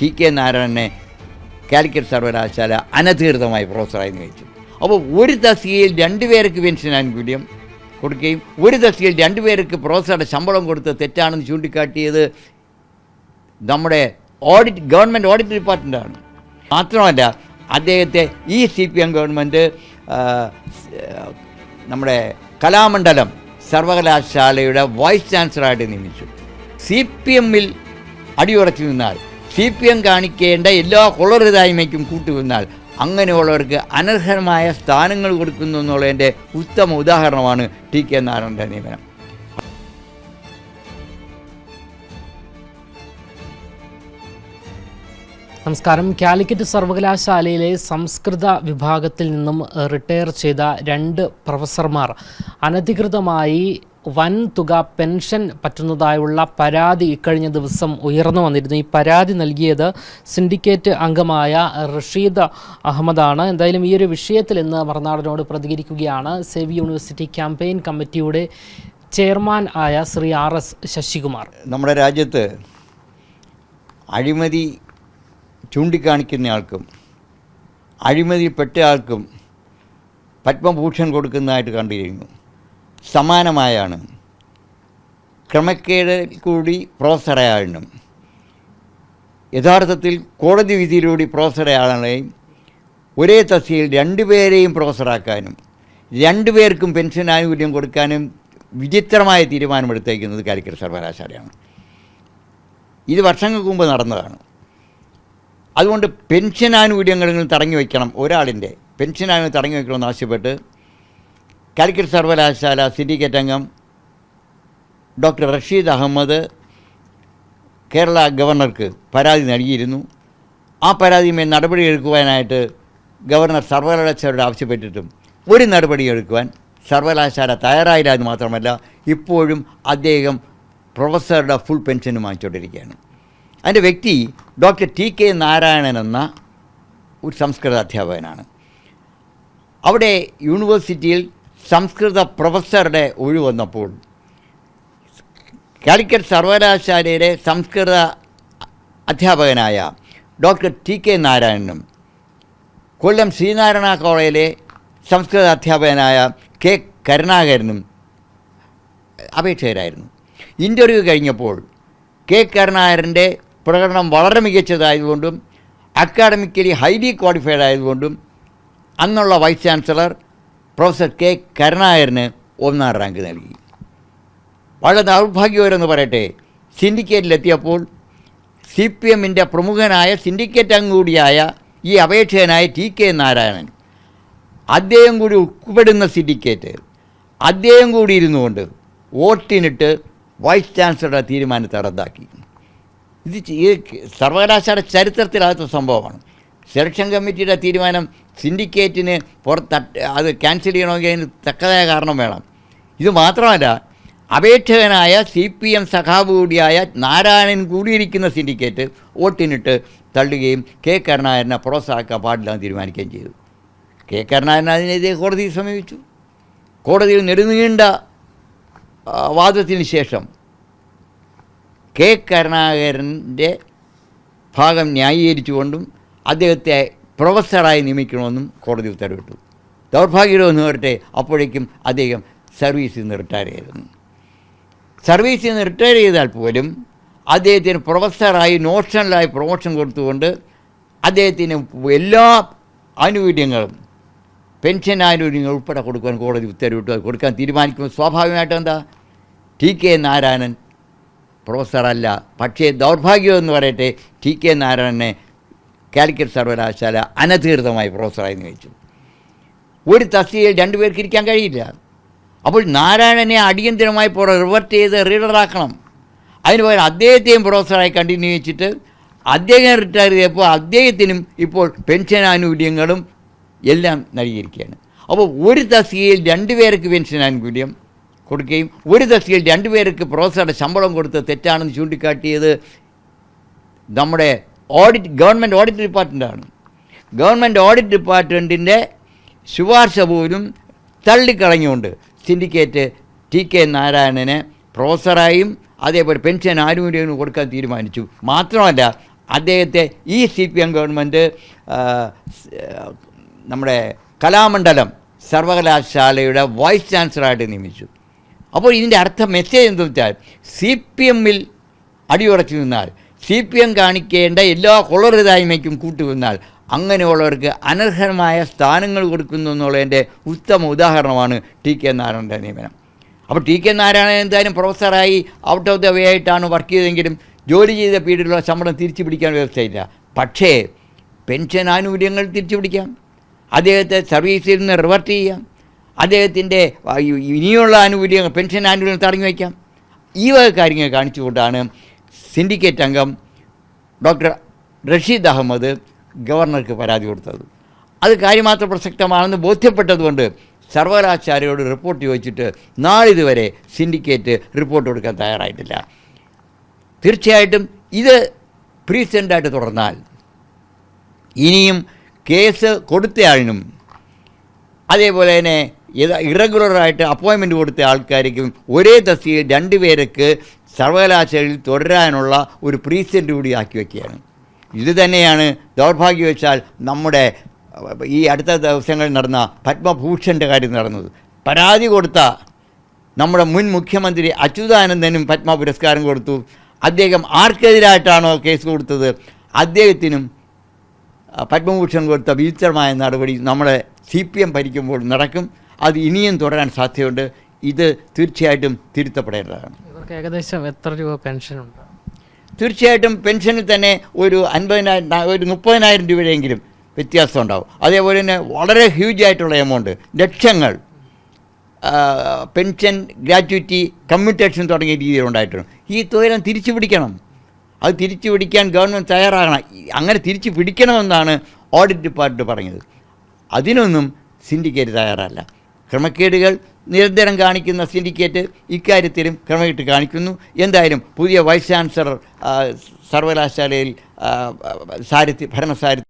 T K നാരായണനെ കാലിക്കറ്റ് സർവകലാശാല അനധികൃതമായി പ്രൊഫസറായി നിയമിച്ചു. അപ്പോൾ ഒരു തസ്തികയിൽ രണ്ടുപേർക്ക് പെൻഷൻ ആനുകൂല്യം കൊടുക്കുകയും ഒരു തസ്തികയിൽ രണ്ടുപേർക്ക് പ്രൊഫസറുടെ ശമ്പളം കൊടുത്ത് തെറ്റാണെന്ന് ചൂണ്ടിക്കാട്ടിയത് നമ്മുടെ ഓഡിറ്റ് ഗവൺമെന്റ് ഓഡിറ്റ് ഡിപ്പാർട്ട്മെന്റാണ് മാത്രമല്ല അദ്ദേഹത്തെ ഈ സി പി എം ഗവൺമെന്റ് നമ്മുടെ കലാമണ്ഡലം സർവകലാശാലയുടെ വൈസ് ചാൻസലറായിട്ട് നിയമിച്ചു. സി പി എമ്മിൽ അടിയുറച്ചു നിന്നാൽ സി പി എം കാണിക്കേണ്ട എല്ലാ കൊളറുതായ്മയ്ക്കും കൂട്ടുവന്നാൽ അങ്ങനെയുള്ളവർക്ക് അനർഹമായ സ്ഥാനങ്ങൾ കൊടുക്കുന്നു എന്നുള്ളതിന്റെ ഉത്തമ ഉദാഹരണമാണ് ടി കെ നാരായണന്റെ നിയമനം. നമസ്കാരം. കാലിക്കറ്റ് സർവകലാശാലയിലെ സംസ്കൃത വിഭാഗത്തിൽ നിന്നും റിട്ടയർ ചെയ്ത രണ്ട് പ്രൊഫസർമാർ അനധികൃതമായി വൻ തുക പെൻഷൻ പറ്റുന്നതായുള്ള പരാതി ഇക്കഴിഞ്ഞ ദിവസം ഉയർന്നു വന്നിരുന്നു. ഈ പരാതി നൽകിയത് സിൻഡിക്കേറ്റ് അംഗമായ റഷീദ് അഹമ്മദാണ്. എന്തായാലും ഈ ഒരു വിഷയത്തിൽ ഇന്ന് മറുനാടനോട് പ്രതികരിക്കുകയാണ് save university campaign committee chairman ആയ ശ്രീ ആർ എസ് ശശികുമാർ. നമ്മുടെ രാജ്യത്ത് അഴിമതി ചൂണ്ടിക്കാണിക്കുന്നയാൾക്കും ആൾക്കും പത്മഭൂഷൺ കൊടുക്കുന്നതായിട്ട് കണ്ടിരുന്നു സമാനമായാണ്. ക്രമക്കേട് കൂടി പ്രൊഫസറയാളിനും യഥാർത്ഥത്തിൽ കോടതി വിധിയിലൂടെ പ്രോസറയാളെയും ഒരേ തസ്തിയിൽ രണ്ടുപേരെയും പ്രോസറാക്കാനും രണ്ടുപേർക്കും പെൻഷൻ ആനുകൂല്യം കൊടുക്കാനും വിചിത്രമായ തീരുമാനമെടുത്തേക്കുന്നത് കാലിക്കറ്റ് സർവകലാശാലയാണ്. ഇത് വർഷങ്ങൾക്ക് മുമ്പ് നടന്നതാണ്. അതുകൊണ്ട് പെൻഷൻ ആനുകൂല്യങ്ങളിൽ തടഞ്ഞു വയ്ക്കണം ഒരാളിന്റെ പെൻഷൻ ആനുകൂല്യം തടഞ്ഞു വയ്ക്കണമെന്ന് ആവശ്യപ്പെട്ട് കാലിക്കറ്റ് സർവകലാശാല സിൻഡിക്കേറ്റ് അംഗം ഡോക്ടർ റഷീദ് അഹമ്മദ് കേരള ഗവർണർക്ക് പരാതി നൽകിയിരുന്നു. ആ പരാതിയുമേൽ നടപടിയെടുക്കുവാനായിട്ട് ഗവർണർ സർവകലാശാലയോട് ആവശ്യപ്പെട്ടിട്ടും ഒരു നടപടി നടപടിയെടുക്കുവാൻ സർവകലാശാല തയ്യാറായില്ല എന്ന് മാത്രമല്ല ഇപ്പോഴും അദ്ദേഹം പ്രൊഫസറുടെ ഫുൾ പെൻഷനും വാങ്ങിച്ചുകൊണ്ടിരിക്കുകയാണ്. അതിന്റെ വ്യക്തി ഡോക്ടർ ടി കെ നാരായണൻ എന്ന ഒരു സംസ്കൃത അധ്യാപകനാണ്. അവിടെ യൂണിവേഴ്സിറ്റിയിൽ സംസ്കൃത പ്രൊഫസറുടെ ഒഴിവ് വന്നപ്പോൾ കാലിക്കറ്റ് സർവകലാശാലയിലെ സംസ്കൃത അധ്യാപകനായ ഡോക്ടർ ടി കെ നാരായണനും കൊല്ലം ശ്രീനാരായണ കോളേജിലെ സംസ്കൃത അധ്യാപകനായ കെ കരുണാകരനും അപേക്ഷകരായിരുന്നു. ഇന്റർവ്യൂ കഴിഞ്ഞപ്പോൾ കെ കരുണാകരന്റെ പ്രകടനം വളരെ മികച്ചതായതുകൊണ്ടും അക്കാഡമിക്കലി ഹൈലി ക്വാളിഫൈഡ് ആയതുകൊണ്ടും അന്നുള്ള വൈസ് ചാൻസലർ പ്രൊഫസർ കെ കരുണാകരന് ഒന്നാം റാങ്ക് നൽകി. വളരെ ദൗർഭാഗ്യകരമെന്ന് പറയട്ടെ സിൻഡിക്കേറ്റിലെത്തിയപ്പോൾ സി പി എമ്മിന്റെ പ്രമുഖനായ സിൻഡിക്കേറ്റ് അംഗം കൂടിയായ ഈ അപേക്ഷകനായ ടി കെ നാരായണൻ അദ്ദേഹം കൂടി ഉൾപ്പെടുന്ന സിൻഡിക്കേറ്റ് അദ്ദേഹം കൂടി ഇരുന്നുകൊണ്ട് വോട്ടിനിട്ട് വൈസ് ചാൻസലറുടെ തീരുമാനത്തെ റദ്ദാക്കി. ഇത് സർവകലാശാല ചരിത്രത്തിലാത്ത സംഭവമാണ്. സെലക്ഷൻ കമ്മിറ്റിയുടെ തീരുമാനം സിൻഡിക്കേറ്റിന് പുറത്ത് അത് ക്യാൻസൽ ചെയ്യണമെങ്കിൽ അതിന് തക്കതായ കാരണം വേണം. ഇത് മാത്രമല്ല അപേക്ഷകനായ സി പി എം സഖാവ് കൂടിയായ നാരായണൻ കൂടിയിരിക്കുന്ന സിൻഡിക്കേറ്റ് വോട്ടിനിട്ട് തള്ളുകയും കെ കരുണാകരനെ പ്രോത്സാഹിക്കാൻ പാടില്ല എന്ന് തീരുമാനിക്കുകയും ചെയ്തു. കെ കരുണാകരൻ അതിനെതിരെ കോടതിയെ സമീപിച്ചു. കോടതിയിൽ നെടുനീണ്ട വാദത്തിന് ശേഷം കെ കരുണാകരന്റെ ഭാഗം ന്യായീകരിച്ചുകൊണ്ടും അദ്ദേഹത്തെ പ്രൊഫസറായി നിയമിക്കണമെന്നും കോടതി ഉത്തരവിട്ടു. ദൗർഭാഗ്യമെന്ന് വരട്ടെ അപ്പോഴേക്കും അദ്ദേഹം സർവീസിൽ നിന്ന് റിട്ടയർ ചെയ്തിരുന്നു സർവീസിൽ നിന്ന് റിട്ടയർ ചെയ്താൽ പോലും അദ്ദേഹത്തിന് പ്രൊഫസറായി നോഷണലായി പ്രൊമോഷൻ കൊടുത്തുകൊണ്ട് അദ്ദേഹത്തിന് എല്ലാ ആനുകൂല്യങ്ങളും പെൻഷൻ ആനുകൂല്യങ്ങൾ ഉൾപ്പെടെ കൊടുക്കാൻ കോടതി ഉത്തരവിട്ടു. അത് കൊടുക്കാൻ തീരുമാനിക്കുമ്പോൾ സ്വാഭാവികമായിട്ട് എന്താ? ടി കെ നാരായണൻ പ്രൊഫസറല്ല. പക്ഷേ ദൗർഭാഗ്യമെന്ന് പറയട്ടെ ടി കെ നാരായണനെ കാലിക്കറ്റ് സർവകലാശാല അനധികൃതമായി പ്രൊഫസറായി നിയമിച്ചു. ഒരു തസ്തികയിൽ രണ്ടുപേർക്ക് ഇരിക്കാൻ കഴിയില്ല. അപ്പോൾ നാരായണനെ അടിയന്തിരമായി റിവർട്ട് ചെയ്ത് റീഡറാക്കണം അതിന് പകരം അദ്ദേഹത്തെയും പ്രൊഫസറായി കണ്ടിന്യൂ വെച്ചിട്ട് അദ്ദേഹം റിട്ടയർ ചെയ്തപ്പോൾ അദ്ദേഹത്തിനും ഇപ്പോൾ പെൻഷൻ ആനുകൂല്യങ്ങളും എല്ലാം നൽകിയിരിക്കുകയാണ്. അപ്പോൾ ഒരു തസ്തികയിൽ രണ്ടുപേർക്ക് പെൻഷൻ ആനുകൂല്യം കൊടുക്കുകയും ഒരു തസ്തികയിൽ രണ്ടുപേർക്ക് പ്രൊഫസറുടെ ശമ്പളം കൊടുത്ത് തെറ്റാണെന്ന് ചൂണ്ടിക്കാട്ടിയത് നമ്മുടെ ഓഡിറ്റ് ഗവൺമെന്റ് ഓഡിറ്റ് ഡിപ്പാർട്ട്മെന്റാണ് ഗവൺമെന്റ് ഓഡിറ്റ് ഡിപ്പാർട്ട്മെന്റിന്റെ ശുപാർശ പോലും തള്ളിക്കളഞ്ഞുകൊണ്ട് സിൻഡിക്കേറ്റ് ടി കെ നാരായണനെ പ്രൊഫസറായും അതേപോലെ പെൻഷൻ ആനുകൂല്യങ്ങളും കൊടുക്കാൻ തീരുമാനിച്ചു. മാത്രമല്ല അദ്ദേഹത്തെ ഈ സി പി എം ഗവൺമെന്റ് നമ്മുടെ കലാമണ്ഡലം സർവകലാശാലയുടെ വൈസ് ചാൻസലറായിട്ട് നിയമിച്ചു. അപ്പോൾ ഇതിന്റെ അർത്ഥം മെസ്സേജ് എന്താ വെച്ചാൽ സി പി എമ്മിൽ അടിയുറച്ചു നിന്നാൽ സി പി എം കാണിക്കേണ്ട എല്ലാ കൊളറുതായ്മയ്ക്കും കൂട്ടുവന്നാൽ അങ്ങനെയുള്ളവർക്ക് അനർഹമായ സ്ഥാനങ്ങൾ കൊടുക്കുന്നു എന്നുള്ളതിന്റെ ഉത്തമ ഉദാഹരണമാണ് ടി കെ നാരായണന്റെ നിയമനം. അപ്പോൾ ടി കെ നാരായണൻ എന്തായാലും പ്രൊഫസറായി ഔട്ട് ഓഫ് ദ വേ ആയിട്ടാണ് വർക്ക് ചെയ്തെങ്കിലും ജോലി ചെയ്ത പീരീഡിലുള്ള ശമ്പളം തിരിച്ചു പിടിക്കാൻ വ്യവസ്ഥയില്ല. പക്ഷേ പെൻഷൻ ആനുകൂല്യങ്ങൾ തിരിച്ചു പിടിക്കാം. അദ്ദേഹത്തെ സർവീസിൽ നിന്ന് റിവർട്ട് ചെയ്യാം. അദ്ദേഹത്തിന്റെ ഇനിയുള്ള ആനുകൂല്യങ്ങൾ പെൻഷൻ ആനുകൂല്യങ്ങൾ തടഞ്ഞു വയ്ക്കാം. ഈ വക കാര്യങ്ങൾ കാണിച്ചുകൊണ്ടാണ് സിൻഡിക്കേറ്റ് അംഗം ഡോക്ടർ റഷീദ് അഹമ്മദ് ഗവർണർക്ക് പരാതി കൊടുത്തത്. അത് കാര്യമാത്ര പ്രസക്തമാണെന്ന് ബോധ്യപ്പെട്ടതുകൊണ്ട് സർവകലാശാലയോട് റിപ്പോർട്ട് ചോദിച്ചിട്ട് നാളിതുവരെ സിൻഡിക്കേറ്റ് റിപ്പോർട്ട് കൊടുക്കാൻ തയ്യാറായിട്ടില്ല. തീർച്ചയായിട്ടും ഇത് പ്രീസെന്റായിട്ട് തുടർന്നാൽ ഇനിയും കേസ് കൊടുത്തയാളിനും അതേപോലെ തന്നെ ഇറഗുലറായിട്ട് അപ്പോയിൻമെന്റ് കൊടുത്ത ആൾക്കാർക്കും ഒരേ തസ്തിയിൽ രണ്ടുപേർക്ക് സർവകലാശാലയിൽ തുടരാനുള്ള ഒരു പ്രീസെന്റ് കൂടി ആക്കി വയ്ക്കുകയാണ് ഇത് തന്നെയാണ് ദൗർഭാഗ്യവശാൽ നമ്മുടെ ഈ അടുത്ത ദിവസങ്ങളിൽ നടന്ന പത്മഭൂഷന്റെ കാര്യം നടന്നത്. പരാതി കൊടുത്ത നമ്മുടെ മുൻ മുഖ്യമന്ത്രി അച്യുതാനന്ദനും പത്മ പുരസ്കാരം കൊടുത്തു. അദ്ദേഹം ആർക്കെതിരായിട്ടാണോ കേസ് കൊടുത്തത്? അദ്ദേഹത്തിനും പത്മഭൂഷൺ കൊടുത്ത വിചിത്രമായ നടപടി നമ്മളെ സി പി എം ഭരിക്കുമ്പോൾ നടക്കും. അത് ഇനിയും തുടരാൻ സാധ്യതയുണ്ട്. ഇത് തീർച്ചയായിട്ടും തിരുത്തപ്പെടേണ്ടതാണ്. ഇവർക്ക് ഏകദേശം എത്ര രൂപ പെൻഷൻ ഉണ്ട്? തീർച്ചയായിട്ടും പെൻഷനിൽ തന്നെ ഒരു അൻപതിനായിരം ഒരു മുപ്പതിനായിരം രൂപയെങ്കിലും വ്യത്യാസം ഉണ്ടാവും. അതേപോലെ തന്നെ വളരെ ഹ്യൂജ് ആയിട്ടുള്ള എമൗണ്ട് ലക്ഷങ്ങൾ പെൻഷൻ ഗ്രാറ്റുവിറ്റി കമ്മ്യൂട്ടേഷൻ തുടങ്ങിയ രീതിയിൽ ഉണ്ടായിട്ടുണ്ട്. ഈ തുകയെല്ലാം തിരിച്ചു പിടിക്കണം. അത് തിരിച്ചു പിടിക്കാൻ ഗവൺമെന്റ് തയ്യാറാകണം. അങ്ങനെ തിരിച്ചു പിടിക്കണമെന്നാണ് ഓഡിറ്റ് ഡിപ്പാർട്ട്മെന്റ് പറഞ്ഞത്. അതിനൊന്നും സിൻഡിക്കേറ്റ് തയ്യാറല്ല. ക്രമക്കേടുകൾ നിരന്തരം കാണിക്കുന്ന സിൻഡിക്കേറ്റ് ഇക്കാര്യത്തിലും ക്രമക്കേട്ട് കാണിക്കുന്നു. എന്തായാലും പുതിയ വൈസ് ചാൻസലർ സർവകലാശാലയിൽ സാരഥി ഭരണസാരഥി